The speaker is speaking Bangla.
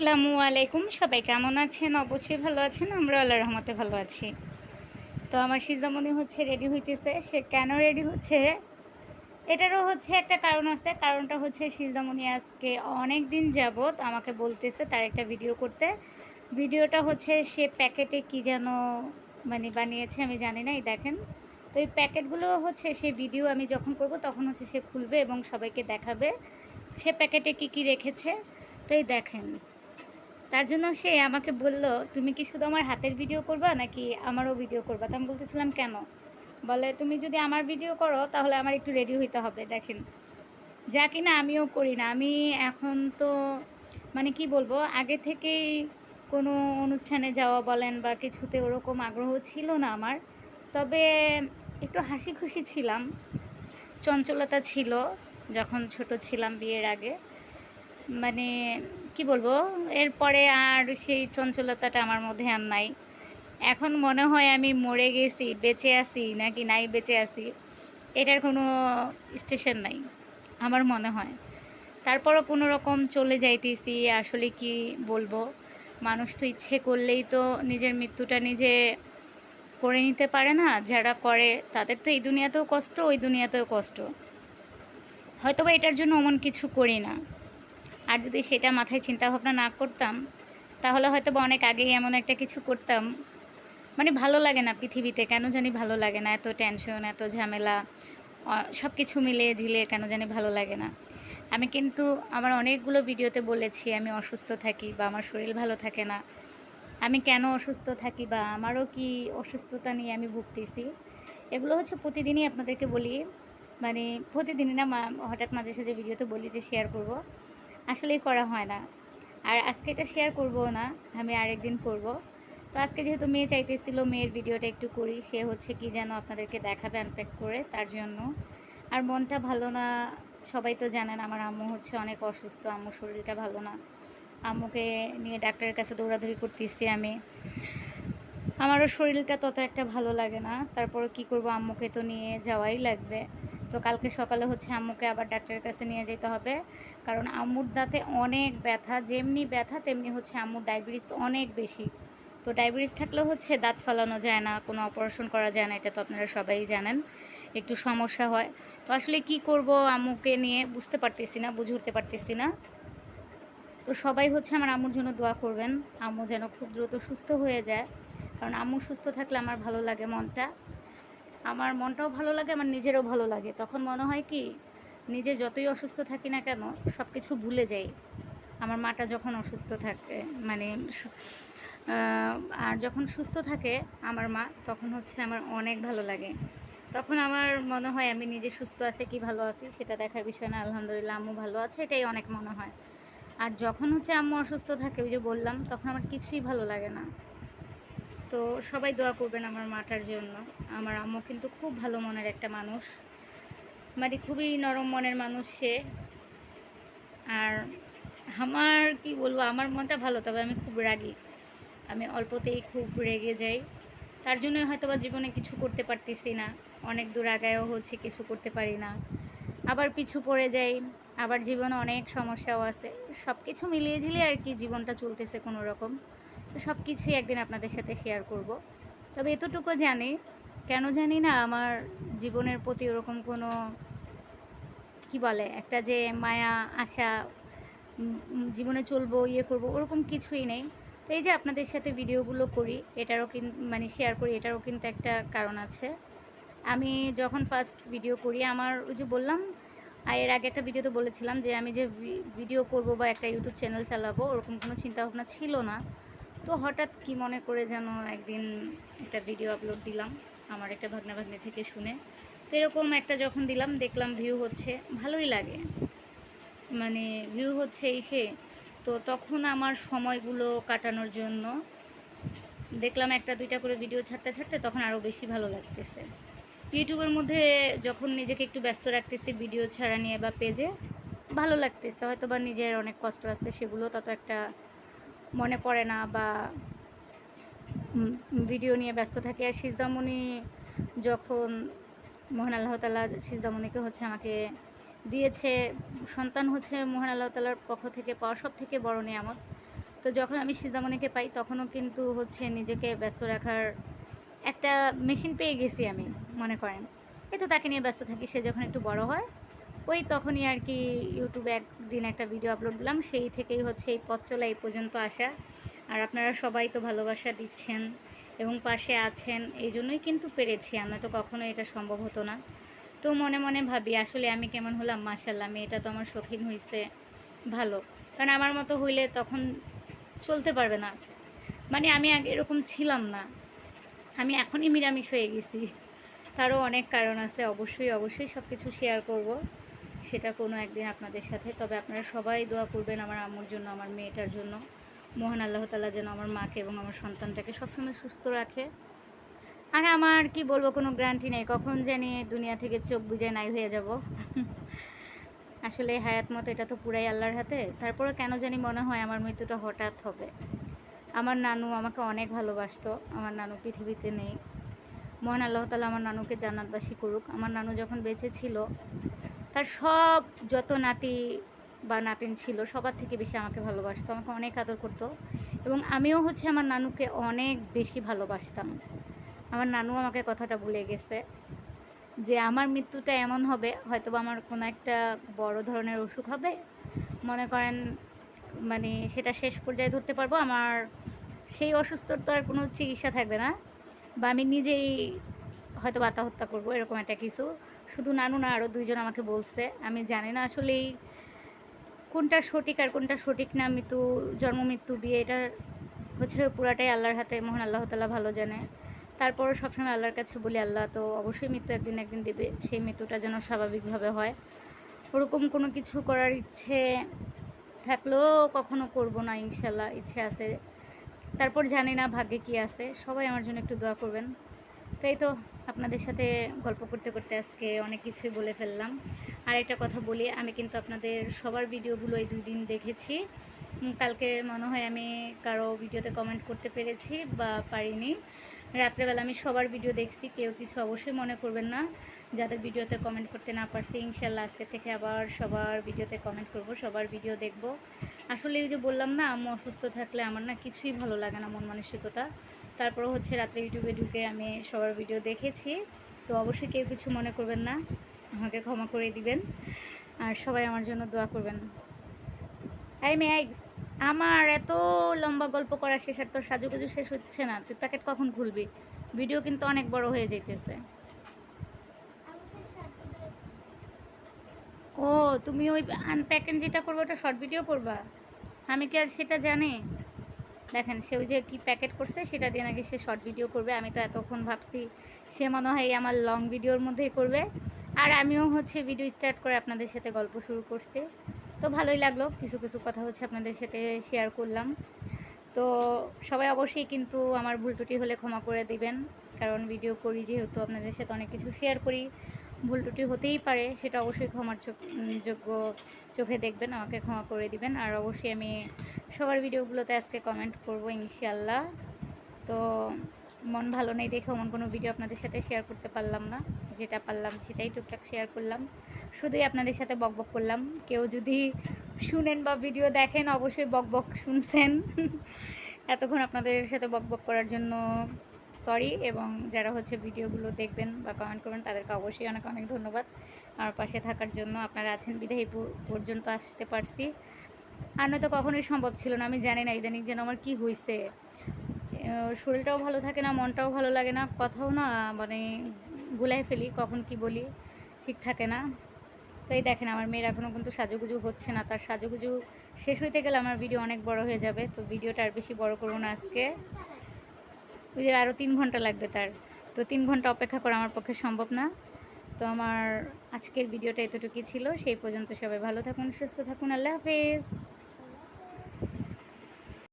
আসসালামু আলাইকুম। সবাই কেমন আছেন? অবশ্যই ভালো আছেন। আমরা আল্লাহ রহমতে ভালো আছি। তো আমার সিজামণি হচ্ছে রেডি হইতেছে। সে কেন রেডি হচ্ছে? এটারও হচ্ছে একটা কারণ আছে। কারণটা হচ্ছে সিজামণি আজকে অনেক দিন যাবৎ আমাকে বলতেছে তার একটা ভিডিও করতে। ভিডিওটা হচ্ছে সে প্যাকেটে কি যেন মানে বানিয়েছে আমি জানি না, এই দেখেন। তো এই প্যাকেটগুলো হচ্ছে সে ভিডিও আমি যখন করব তখন হচ্ছে সে খুলবে এবং সবাইকে দেখাবে। সে প্যাকেটে কি কি রেখেছে? তো এই দেখেন। তার জন্য সে আমাকে বলল, তুমি কি শুধু আমার হাতের ভিডিও করবা নাকি আমারও ভিডিও করবা? তো আমি বলতেছিলাম, কেন? বলে, তুমি যদি আমার ভিডিও করো, তাহলে আমার একটু রেডি হইতে হবে, দেখেন। যা কিনা আমিও করি না। আমি এখন তো মানে কি বলব, আগে থেকেই কোনো অনুষ্ঠানে যাওয়া বলেন বা কিছুতে ওরকম আগ্রহ ছিল না আমার। তবে একটু হাসি খুশি ছিলাম, চঞ্চলতা ছিল যখন ছোট ছিলাম বিয়ের আগে। মানে কি বলব? এরপরে আর সেই চঞ্চলতাটা আমার মধ্যে আর নাই। এখন মনে হয় আমি মরে গেছি, বেঁচে আছি নাকি নাই বেঁচে আছি, এটার কোনো স্টেশন নাই, আমার মনে হয়। তারপরও কোনো রকম চলে যাইতেছি, আসলে কি বলব? মানুষ তো ইচ্ছে করলেই তো নিজের মৃত্যুটা নিজে করে নিতে পারে না, যারা করে তাদের তো এই দুনিয়াতেও কষ্ট, ওই দুনিয়াতেও কষ্ট। হয়তো বা এটার জন্য অমন কিছু করি না। আর যদি সেটা মাথায় চিন্তা ভাবনা না করতাম, তাহলে হয়তো বা অনেক আগেই এমন একটা কিছু করতাম। মানে ভালো লাগে না পৃথিবীতে, কেন জানি ভালো লাগে না, এত টেনশন এত ঝামেলা সব কিছু মিলে ঝিলে কেন জানি ভালো লাগে না। আমি কিন্তু আমার অনেকগুলো ভিডিওতে বলেছি, আমি অসুস্থ থাকি বা আমার শরীর ভালো থাকে না। আমি কেন অসুস্থ থাকি বা আমারও কি অসুস্থতা নিয়ে আমি ভুগতেছি, এগুলো হচ্ছে প্রতিদিনই আপনাদেরকে বলি। মানে প্রতিদিনই না হঠাৎ মাঝে সাঝে ভিডিওতে বলি যে শেয়ার করব। আসলেই করা হয় না। আর আজকে এটা শেয়ার করব না, আমি আরেকদিন করব। তো আজকে যেহেতু মেয়ে চাইতেছিল, মেয়ের ভিডিওটা একটু করি, সে হচ্ছে কি যেন আপনাদেরকে দেখাবে আনপ্যাক করে তার জন্য। আর মনটা ভালো না, সবাই তো জানেন আমার আম্মু হচ্ছে অনেক অসুস্থ, আম্মুর শরীরটা ভালো না। আম্মুকে নিয়ে ডাক্তারের কাছে দৌড়াদৌড়ি করতেছি আমি। আমারও শরীরটা তত একটা ভালো লাগে না তারপরে কি করব, আম্মুকে তো নিয়ে যাওয়াই লাগবে। তো কালকে সকালে হচ্ছে আম্মুকে আবার ডাক্তারের কাছে নিয়ে যেতে হবে। কারণ আম্মুর দাঁতে অনেক ব্যথা, যেমনি ব্যথা তেমনি হচ্ছে আম্মুর ডায়াবেটিস অনেক বেশি। তো ডায়াবেটিস থাকলে হচ্ছে দাঁত ফালানো যায় না, কোনো অপারেশন করা যায় না, এটা তো আপনারা সবাই জানেন, একটু সমস্যা হয়। তো আসলে কি করব আম্মুকে নিয়ে বুঝতে পারতেছি না, বুঝে উঠতে পারতেছি না। তো সবাই হচ্ছে আমার আম্মুর জন্য দোয়া করবেন, আম্মু যেন খুব দ্রুত সুস্থ হয়ে যায়। কারণ আম্মু সুস্থ থাকলে আমার ভালো লাগে মনটা। আমার মনটাও ভালো লাগে, আমার নিজেরও ভালো লাগে। তখন মনে হয় কি, নিজে যতই অসুস্থ থাকি না কেন সব কিছু ভুলে যাই। আমার মাটা যখন অসুস্থ থাকে মানে আর যখন সুস্থ থাকে আমার মা, তখন হচ্ছে আমার অনেক ভালো লাগে। তখন আমার মনে হয়, আমি নিজে সুস্থ আছি কি ভালো আছি, সেটা দেখার বিষয় না। আলহামদুলিল্লাহ, আম্মু ভালো আছে, এটাই অনেক মনে হয়। আর যখন হচ্ছে আম্মু অসুস্থ থাকে, ওই যে বললাম, তখন আমার কিছুই ভালো লাগে না। তো সবাই দোয়া করবেন আমার মাটার জন্য। আমার আম্মু কিন্তু খুব ভালো মনের একটা মানুষ। মানে খুবই নরম মনের মানুষ সে। আর আমার, কি বলব, আমার মনটা ভালো, তবে আমি খুব রাগি। আমি অল্পতেই খুব রেগে যাই। তার জন্যই হয়তো বা জীবনে কিছু করতে পারতেছি না। অনেক দূর আগায়ও হচ্ছে, কিছু করতে পারি না। আবার পিছু পড়ে যাই। আবার জীবনে অনেক সমস্যাও আছে। সব কিছু মিলিয়ে ঝিলিয়ে আর কি জীবনটা চলতেছে কোনো রকম তো সব কিছুই একদিন আপনাদের সাথে শেয়ার করব। তবে এতটুকু জানি, কেন জানি না আমার জীবনের প্রতি ওরকম কোনো, কি বলে, একটা যে মায়া, আশা জীবনে চলবো ইয়ে করব, ওরকম কিছুই নেই। তো এই যে আপনাদের সাথে ভিডিওগুলো করি, এটারও কিন্তু মানে শেয়ার করি, এটারও কিন্তু একটা কারণ আছে। আমি যখন ফার্স্ট ভিডিও করি, আমার ওই যে বললাম এর আগে একটা ভিডিওতে বলেছিলাম যে আমি যে ভিডিও করব বা একটা ইউটিউব চ্যানেল চালাবো, ওরকম কোনো চিন্তাভাবনা ছিল না। তো হঠাৎ কি মনে করে যেন একদিন একটা ভিডিও আপলোড দিলাম, আমার একটা ভাগ্না ভাগ্নি থেকে শুনে। তো এরকম একটা যখন দিলাম, দেখলাম ভিউ হচ্ছে, ভালোই লাগে। মানে ভিউ হচ্ছে এই সে তো তখন আমার সময়গুলো কাটানোর জন্য দেখলাম একটা দুইটা করে ভিডিও ছাড়তে ছাড়তে তখন আরও বেশি ভালো লাগতেছে। ইউটিউবের মধ্যে যখন নিজেকে একটু ব্যস্ত রাখতেছি ভিডিও ছাড়া নিয়ে বা পেজে ভালো লাগতেছে। হয়তো বা নিজের অনেক কষ্ট আছে, সেগুলো তত একটা মনে পড়ে না বা ভিডিও নিয়ে ব্যস্ত থাকি। আর সিজদামণি যখন মোহন আল্লাহ তালা সিজদামণিকে হচ্ছে আমাকে দিয়েছে, সন্তান হচ্ছে মোহন আল্লাহ তালার পক্ষ থেকে পাওয়া সব থেকে বড় নিয়ামত। তো যখন আমি সিজামণিকে পাই, তখনও কিন্তু হচ্ছে নিজেকে ব্যস্ত রাখার একটা মেশিন পেয়ে গেছি আমি, মনে করেন। এই তো তাকে নিয়ে ব্যস্ত থাকি, সে যখন একটু বড় হয় ওই তখনই আর কি ইউটিউবে একদিন একটা ভিডিও আপলোড দিলাম। সেই থেকেই হচ্ছে এই পথ চলা এই পর্যন্ত আসা। আর আপনারা সবাই তো ভালোবাসা দিচ্ছেন এবং পাশে আছেন, এই জন্যই কিন্তু পেরেছি। আমরা তো কখনো এটা সম্ভব হতো না। তো মনে মনে ভাবি, আসলে আমি কেমন হলাম? মাসাল্লাহ এটা তো আমার শৌখিন হয়েছে ভালো। কারণ আমার মতো হইলে তখন চলতে পারবে না। মানে আমি আগে এরকম ছিলাম না। আমি এখনই নিরামিষ হয়ে গেছি। তারও অনেক কারণ আছে। অবশ্যই অবশ্যই সব কিছু শেয়ার করব। সেটা কোনো একদিন আপনাদের সাথে। তবে আপনারা সবাই দোয়া করবেন আমার আম্মুর জন্য, আমার মেয়েটার জন্য। মহান আল্লাহ তালা যেন আমার মাকে এবং আমার সন্তানটাকে সবসময় সুস্থ রাখে। আর আমার কি বলব, কোনো গ্যারান্টি নেই। কখন জানি দুনিয়া থেকে চোখ বুঝে নাই হয়ে যাব। আসলে হায়াত মতো এটা তো পুরাই আল্লাহর হাতে। তারপরে কেন জানি মনে হয় আমার মৃত্যুটা হঠাৎ হবে। আমার নানু আমাকে অনেক ভালোবাসতো। আমার নানু পৃথিবীতে নেই। মহান আল্লাহ তালা আমার নানুকে জান্নাতবাসী করুক। আমার নানু যখন বেঁচে ছিল তার সব যত নাতি বা নাতিন ছিল, সবার থেকে বেশি আমাকে ভালোবাসতো, আমাকে অনেক আদর করতো এবং আমিও হচ্ছে আমার নানুকে অনেক বেশি ভালোবাসতাম। আমার নানু আমাকে কথাটা ভুলে গেছে যে আমার মৃত্যুটা এমন হবে হয়তো আমার কোনো একটা বড় ধরনের অসুখ হবে, মনে করেন মানে সেটা শেষ পর্যায়ে ধরতে পারব, আমার সেই অসুস্থর তো আর কোনো চিকিৎসা থাকবে না বা আমি নিজেই হয়তো আত্মহত্যা করব, এরকম একটা কিছু। শুধু নানু না আরও দুইজন আমাকে বলছে। আমি জানি না আসলেই কোনটা সঠিক আর কোনটা সঠিক না, মৃত্যু, জন্ম, মৃত্যু, বিয়ে, এটা হচ্ছে পুরাটাই আল্লাহর হাতে। মহান আল্লাহ তালা ভালো জানে। তারপরও সবসময় আল্লাহর কাছে বলি, আল্লাহ তো অবশ্যই মৃত্যু একদিন একদিন দেবে। সেই মৃত্যুটা যেন স্বাভাবিকভাবে হয়। ওরকম কোনো কিছু করার ইচ্ছে থাকলেও কখনো করব না ইনশাল্লাহ ইচ্ছে আছে। তারপর জানি না ভাগ্যে কি আছে। সবাই আমার জন্য একটু দোয়া করবেন। তাই তো। আপনাদের সাথে গল্প করতে করতে আজকে অনেক কিছুই বলে ফেললাম। আর একটা কথা বলি, আমি কিন্তু আপনাদের সবার ভিডিওগুলো এই দুই দিন দেখেছি। কালকে মনে হয় আমি কারও ভিডিওতে কমেন্ট করতে পেরেছি বা পারিনি। রাত্রেবেলা আমি সবার ভিডিও দেখছি, কেউ কিছু অবশ্যই মনে করবেন না। যাদের ভিডিওতে কমেন্ট করতে না পারছি, ইনশাল্লাহ আজকে থেকে আবার সবার ভিডিওতে কমেন্ট করব, সবার ভিডিও দেখব। আসলে এই যে বললাম না, আম্মু অসুস্থ থাকলে আমার না কিছুই ভালো লাগে না মন মানসিকতা। তারপরে হচ্ছে রাত্রে ইউটিউবে ঢুকে আমি সবার ভিডিও দেখেছি। তো অবশ্যই কেউ কিছু মনে করবেন না আমাকে ক্ষমা করে দিবেন। আর সবাই আমার জন্য দোয়া করবেন। এই মেয়ে এই, আমার এত লম্বা গল্প করা শেষ আর তোর সাজুগুজু শেষ হচ্ছে না তুই প্যাকেট কখন খুলবি? ভিডিও কিন্তু অনেক বড় হয়ে যাইতেছে। ও তুমি ওই আনপ্যাকেন যেটা করবে ওটা শর্ট ভিডিও করবা? আমি কি আর সেটা জানি? দেখেন, সে ওই যে কি প্যাকেট করছে, সেটা দিয়ে নাকি সে শর্ট ভিডিও করবে। আমি তো এতক্ষণ ভাবছি, সে মনে হয় আমার লং ভিডিওর মধ্যেই করবে। আর আমিও হচ্ছে ভিডিও স্টার্ট করে আপনাদের সাথে গল্প শুরু করছি। তো ভালোই লাগল, কিছু কিছু কথা হচ্ছে আপনাদের সাথে শেয়ার করলাম। তো সবাই অবশ্যই কিন্তু আমার ভুল ত্রুটি হলে ক্ষমা করে দিবেন, কারণ ভিডিও করি যেহেতু আপনাদের সাথে অনেক কিছু শেয়ার করি। ভুল ত্রুটি হতেই পারে, সেটা অবশ্যই ক্ষমার যোগ্য চোখে দেখবেন, আমাকে ক্ষমা করে দিবেন। আর অবশ্যই আমি সবার ভিডিওগুলোতে আজকে কমেন্ট করব ইনশাল্লাহ তো মন ভালো নেই দেখে এমন কোনো ভিডিও আপনাদের সাথে শেয়ার করতে পারলাম না। যেটা পারলাম সেটাই টুকটাক শেয়ার করলাম। শুধুই আপনাদের সাথে বকবক করলাম। কেউ যদি শুনেন বা ভিডিও দেখেন, অবশ্যই বকবক শুনছেন। এতক্ষণ আপনাদের সাথে বকবক করার জন্য সরি এবং যারা হচ্ছে ভিডিওগুলো দেখবেন বা কমেন্ট করবেন, তাদেরকে অবশ্যই অনেক অনেক ধন্যবাদ। আমার পাশে থাকার জন্য আপনারা আছেন বিধায়ী পর্যন্ত আসতে পারছি। আর নয়তো কখনোই সম্ভব ছিল না, আমি জানি না ইদানিং যেন আমার কি হয়েছে শরীরটাও ভালো থাকে না, মনটাও ভালো লাগে না, কথাও না মানে গুলাই ফেলি, কখন কি বলি, ঠিক থাকে না। তো এই দেখেন, আমার মেয়ের এখনও কিন্তু সাজুগুজু হচ্ছে না, তার সাজুগুজু শেষ হইতে গেলে আমার ভিডিও অনেক বড় হয়ে যাবে, তো ভিডিওটা আর বেশি বড় করব না আজকে। ওই যে আরও তিন ঘণ্টা লাগবে তার। তো তিন ঘণ্টা অপেক্ষা করা আমার পক্ষে সম্ভব না। তো আমার আজকের ভিডিওটা এতটুকুই ছিল। সেই পর্যন্ত সবাই ভালো থাকুন, সুস্থ থাকুন। আল্লাহ হাফেজ।